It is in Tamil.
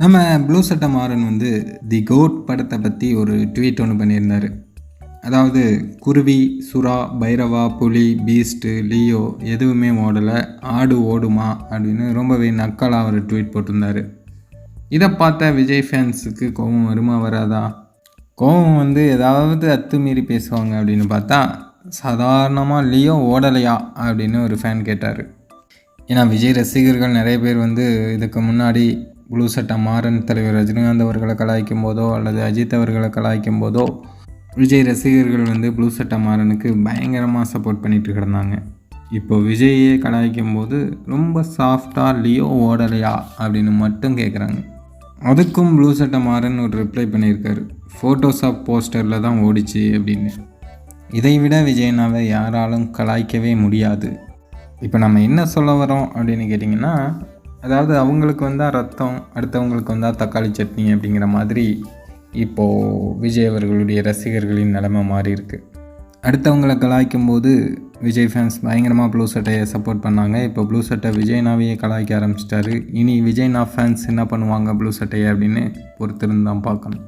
நம்ம ப்ளூ சட்டை மாறன் வந்து தி கோட் படத்தை பற்றி ஒரு ட்வீட் ஒன்று பண்ணியிருந்தார். அதாவது குருவி சுறா பைரவா புலி பீஸ்ட்டு லியோ எதுவுமே ஓடலை ஆடு ஓடுமா அப்படின்னு ரொம்பவே நக்கலாக ஒரு ட்வீட் போட்டிருந்தாரு. இதை பார்த்த விஜய் ஃபேன்ஸுக்கு கோபம் வருமா வராதா? கோபம் வந்து ஏதாவது அத்துமீறி பேசுவாங்க அப்படின்னு பார்த்தா சாதாரணமாக லியோ ஓடலையா அப்படின்னு ஒரு ஃபேன் கேட்டார். ஏன்னா விஜய் ரசிகர்கள் நிறைய பேர் வந்து இதுக்கு முன்னாடி ப்ளூ சட்டை மாறன் தலைவர் ரஜினிகாந்த் அவர்களை கலாய்க்கும் போதோ அல்லது அஜித் அவர்களை கலாய்க்கும் போதோ விஜய் ரசிகர்கள் வந்து ப்ளூ சட்டை மாறனுக்கு பயங்கரமாக சப்போர்ட் பண்ணிட்டு கிடந்தாங்க. இப்போ விஜயே கலாய்க்கும் போது ரொம்ப சாஃப்டாக லியோ ஓடலையா அப்படின்னு மட்டும் கேட்குறாங்க அதுக்கும் ப்ளூ சட்டை மாறன் ஒரு ரிப்ளை பண்ணியிருக்காரு. ஃபோட்டோஷாப் போஸ்டரில் தான் ஓடிச்சு அப்படின்னு. இதை விட விஜயனாவை யாராலும் கலாய்க்கவே முடியாது. இப்போ நம்ம என்ன சொல்ல வரோம் அப்படின்னு கேட்டிங்கன்னா அதாவது அவங்களுக்கு வந்தால் ரத்தம் அடுத்தவங்களுக்கு வந்தால் தக்காளி சட்னி அப்படிங்கிற மாதிரி இப்போது விஜய் அவர்களுடைய ரசிகர்களின் நிலைமை மாறி இருக்கு. அடுத்தவங்களை கலாய்க்கும் போது விஜய் ஃபேன்ஸ் பயங்கரமாக ப்ளூ சட்டையை சப்போர்ட் பண்ணாங்க. இப்போ ப்ளூ சட்டை விஜய்னாவையே கலாய்க்க ஆரம்பிச்சிட்டாரு. இனி விஜய்னா ஃபேன்ஸ் என்ன பண்ணுவாங்க ப்ளூ சட்டையை அப்படின்னு பொறுத்திருந்து தான் பார்க்கணும்.